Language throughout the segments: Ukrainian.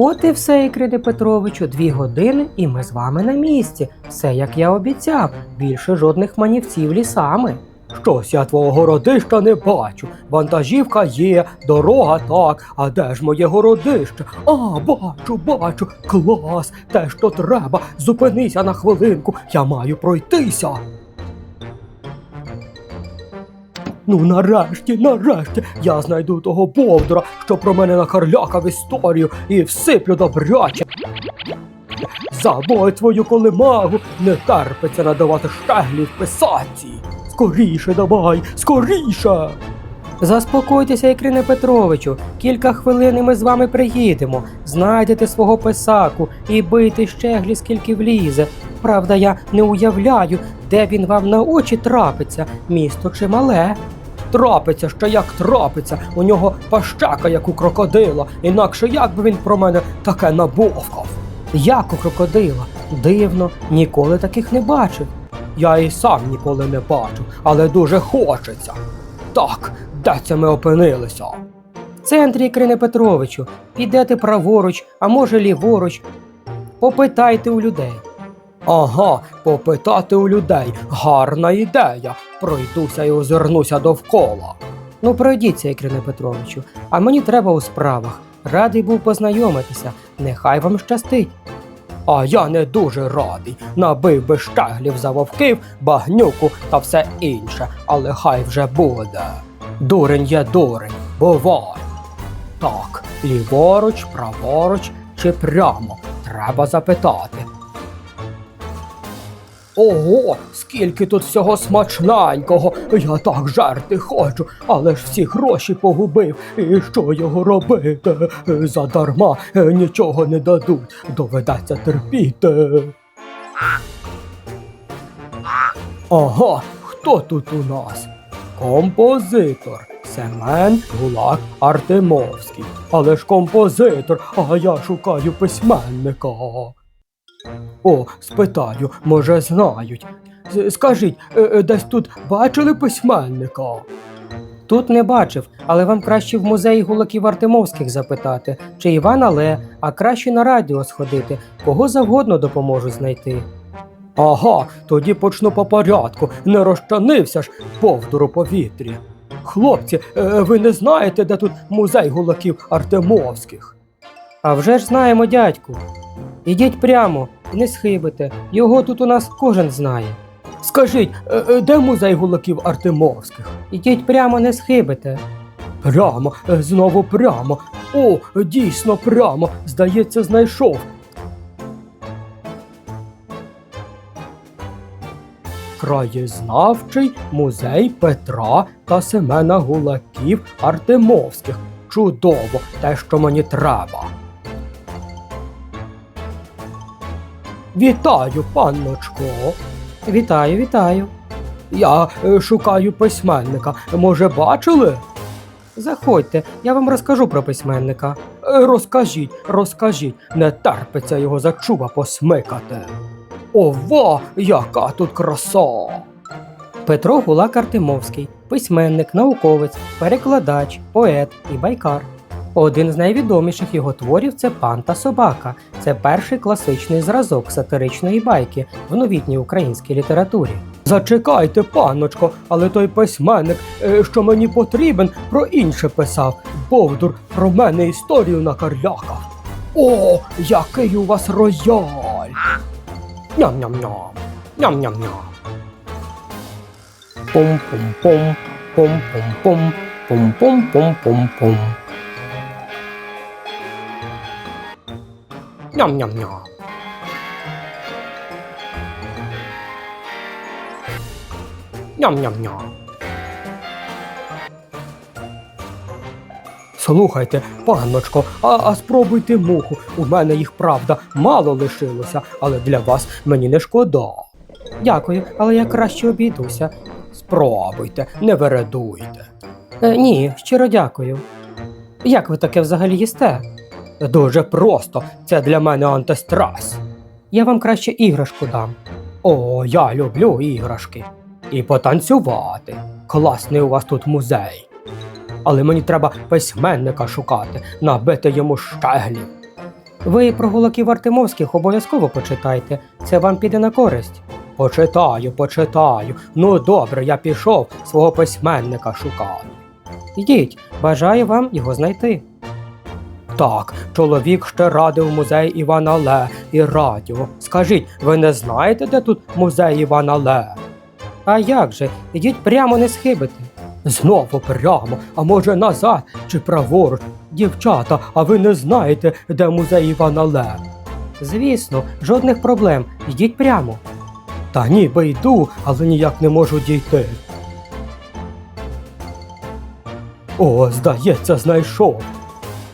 От і все, Ікрине Петровичу, дві години, і ми з вами на місці. Все як я обіцяв, більше жодних манівців лісами. Щось я твого городища не бачу. Вантажівка є, дорога так. А де ж моє городище? А, бачу, бачу. Клас, те, що треба. Зупинися на хвилинку, я маю пройтися. Ну, нарешті, нарешті, я знайду того бовдура, що про мене накарлякав історію і всиплю добряче. Забудь твою колимагу, не терпиться надавати штеглі в писаці. Скоріше давай, скоріше. Заспокойтеся, Ікрине Петровичу, кілька хвилин і ми з вами приїдемо. Знайдете свого писаку і бийте щеглі, скільки влізе. Правда, я не уявляю, де він вам на очі трапиться, місто чи мале. Трапиться ще як трапиться, у нього пащака, як у крокодила, інакше як би він про мене таке набовкав. Як у крокодила. Дивно, ніколи таких не бачив. Я і сам ніколи не бачив, але дуже хочеться. Так, де це ми опинилися? В центрі Ікрине Петровичу, підете праворуч, а може ліворуч. Попитайте у людей. Ага, попитати у людей. Гарна ідея. Пройдуся і озирнуся довкола. Ну, пройдіться, Ікрине Петровичу, а мені треба у справах. Радий був познайомитися. Нехай вам щастить. А я не дуже радий. Набив би штеглів за вовків, багнюку та все інше, але хай вже буде. Дурень є дурень, бувай. Так, ліворуч, праворуч чи прямо. Треба запитати. Ого, скільки тут всього смачненького. Я так жерти хочу, але ж всі гроші погубив. І що його робити? Задарма е, нічого не дадуть. Доведеться терпіти. Ага, хто тут у нас? Композитор. Семен Гулак Артемовський. Але ж композитор, а я шукаю письменника. О, спитаю, може знають. Скажіть, е, е, десь тут бачили письменника? Тут не бачив, але вам краще в музеї гулаків Артемовських запитати, чи Іван Але, а краще на радіо сходити, кого завгодно допоможу знайти. Ага, тоді почну по порядку. Не розчанився ж повдур у повітрі. Хлопці, е, ви не знаєте, де тут музей гулаків Артемовських? А вже ж знаємо, дядьку. Ідіть прямо не схибите, його тут у нас кожен знає. Скажіть, е, е, де музей гулаків Артемовських? Ідіть прямо, не схибите. Прямо, е, знову прямо. О, дійсно прямо. Здається, знайшов. Краєзнавчий музей Петра та Семена Гулаків Артемовських. Чудово, те, що мені треба. Вітаю, панночко. Вітаю, вітаю. Я е, шукаю письменника. Може, бачили? Заходьте, я вам розкажу про письменника. Е, Розкажіть, розкажіть, не терпиться його за чуба посмикати. Ова, яка тут краса! Петро Гулак Артемовський, письменник, науковець, перекладач, поет і байкар. Один з найвідоміших його творів це пан та собака. Це перший класичний зразок сатиричної байки в новітній українській літературі. Зачекайте, панночко, але той письменник, е, що мені потрібен, про інше писав. Бовдур про мене історію накарлякав. О, який у вас рояль! Ням-ням-ням, ням-ням-ням. Пум-пум-пум, пум-пум-пум, пум-пум-пум-пум-пум. Ням-ням-ням. Ням-ням-ням. Слухайте, панночко, а, а спробуйте муху. У мене їх правда мало лишилося, але для вас мені не шкода. Дякую, але я краще обійдуся. Спробуйте, не вередуйте. Е, ні, щиро дякую. Як ви таке взагалі їсте? Дуже просто, це для мене антистрес. Я вам краще іграшку дам. О, я люблю іграшки. І потанцювати. Класний у вас тут музей. Але мені треба письменника шукати, набити йому щеглі. Ви про гулаків Артемовських обов'язково почитайте. Це вам піде на користь. Почитаю, почитаю. Ну добре, я пішов свого письменника шукати. Йдіть, бажаю вам його знайти. Так, чоловік ще радив музей Івана Ле і радіо. Скажіть, ви не знаєте, де тут музей Івана Ле? А як же? Ідіть прямо не схибите. Знову прямо, а може назад чи праворуч. Дівчата, а ви не знаєте, де музей Івана Ле? Звісно, жодних проблем. Йдіть прямо. Та ніби йду, але ніяк не можу дійти. О, здається, знайшов.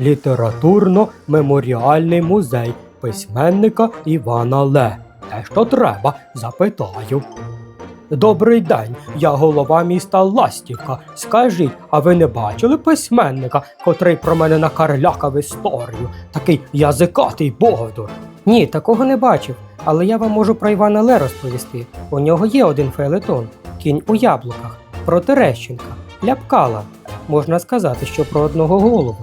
Літературно-меморіальний музей письменника Івана Ле. Те, що треба, запитаю. Добрий день, я голова міста Ластівка. Скажіть, а ви не бачили письменника, котрий про мене накарлякав історію? Такий язикатий бовдур. Ні, такого не бачив. Але я вам можу про Івана Ле розповісти. У нього є один фейлетон кінь у яблуках, про Терещенка, ляпкала. Можна сказати, що про одного голову.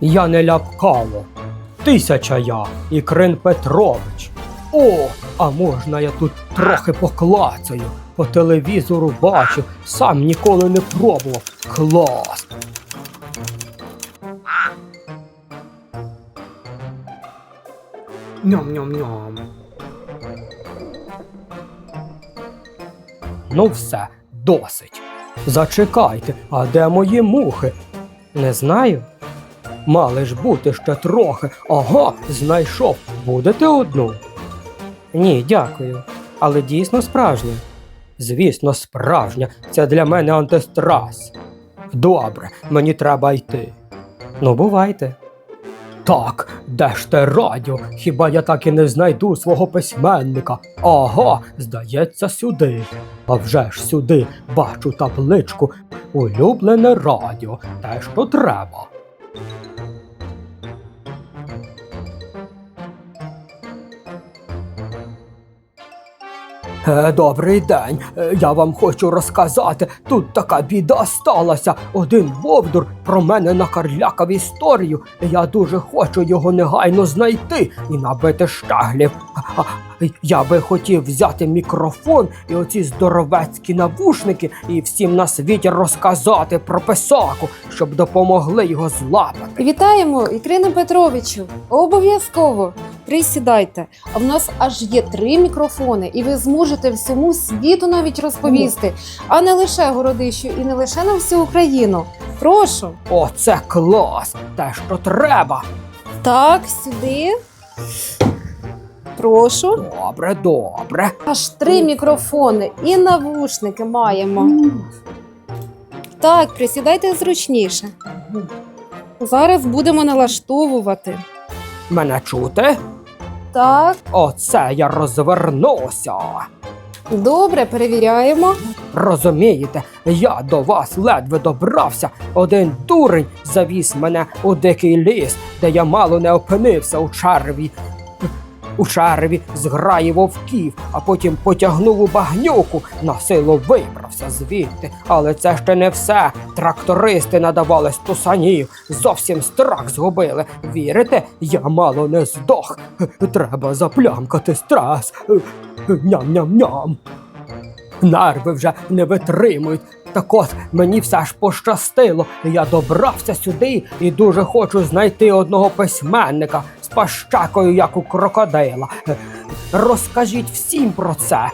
Я не ляпкало. Тисяча я і Крин Петрович. О, а можна я тут трохи поклацаю? По телевізору бачив, сам ніколи не пробував. Клас! Ням-ням-ням. Ну все, досить. Зачекайте, а де мої мухи? Не знаю. Мали ж бути ще трохи. Ага, знайшов. Будете одну? Ні, дякую. Але дійсно справжня. Звісно, справжня. Це для мене антистрес. Добре, мені треба йти. Ну, бувайте. Так, де ж те радіо? Хіба я так і не знайду свого письменника? Ага, здається, сюди. А вже ж сюди бачу табличку. Улюблене радіо. Те, що треба. Добрий день. Е, Я вам хочу розказати. Тут така біда сталася. Один вовдур про мене накарлякав історію. Я дуже хочу його негайно знайти і набити штаглів. Я би хотів взяти мікрофон і оці здоровецькі навушники і всім на світі розказати про писаку, щоб допомогли його злапати. Вітаємо, Ікрина Петровичу. Обов'язково присідайте. А в нас аж є три мікрофони, і ви зможете всьому світу навіть розповісти, а не лише городищу і не лише на всю Україну. Прошу. Оце клас! Те, що треба. Так, сюди. Прошу. Добре, добре. Аж три мікрофони і навушники маємо. Так, присідайте зручніше. Зараз будемо налаштовувати. Мене чути? Так, Оце я розвернуся. добре, перевіряємо. Розумієте, я до вас ледве добрався. Один дурень завіз мене у дикий ліс, де я мало не опинився у черві. У черві зграї вовків, а потім потягнув у багнюку, на силу вибрався звідти. Але це ще не все. Трактористи надавали стусанів, зовсім страх згубили. Вірите, я мало не здох. Треба заплямкати стрес. Ням-ням-ням. Нерви вже не витримують. Так от мені все ж пощастило. Я добрався сюди і дуже хочу знайти одного письменника пащакою, як у крокодила. Розкажіть всім про це.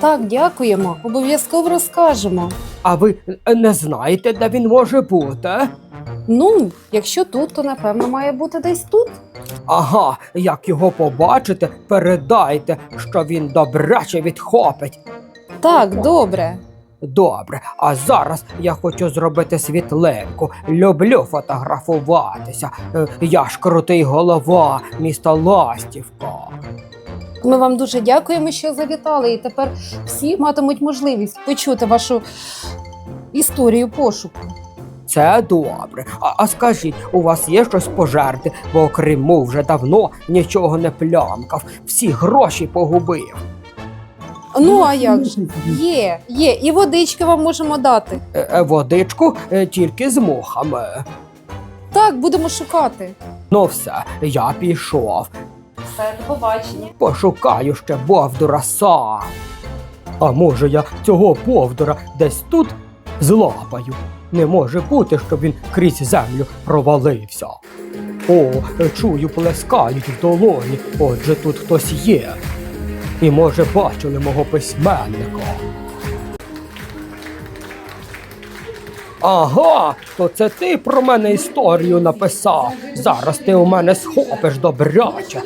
Так, дякуємо. Обов'язково розкажемо. А ви не знаєте, де він може бути? Ну, якщо тут, то напевно має бути десь тут. Ага, як його побачите, передайте, що він добряче відхопить. Так, добре. Добре, а зараз я хочу зробити світлинку. Люблю фотографуватися. Е, Я ж крутий голова міста Ластівка. Ми вам дуже дякуємо, що завітали, і тепер всі матимуть можливість почути вашу історію пошуку. Це добре. А, а скажіть, у вас є щось пожерти, бо окрім му вже давно нічого не плямкав, всі гроші погубив. Ну, а як же? Є, є, і водички вам можемо дати. Е, е, водичку е, тільки з мухами. Так, будемо шукати. Ну все, я пішов. Все, до побачення. Пошукаю ще Бовдура сам. А може я цього Бовдура десь тут злапаю? Не може бути, щоб він крізь землю провалився. О, чую, плескають в долоні. Отже, тут хтось є. І може бачили мого письменника. Ага, то це ти про мене історію написав. Зараз ти у мене схопиш добряче.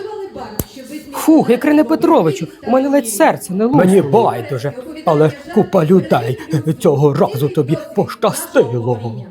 Фух, Ікрине Петровичу, у мене ледь серце не луснуло. Мені байдуже, але купа людей цього разу тобі пощастило.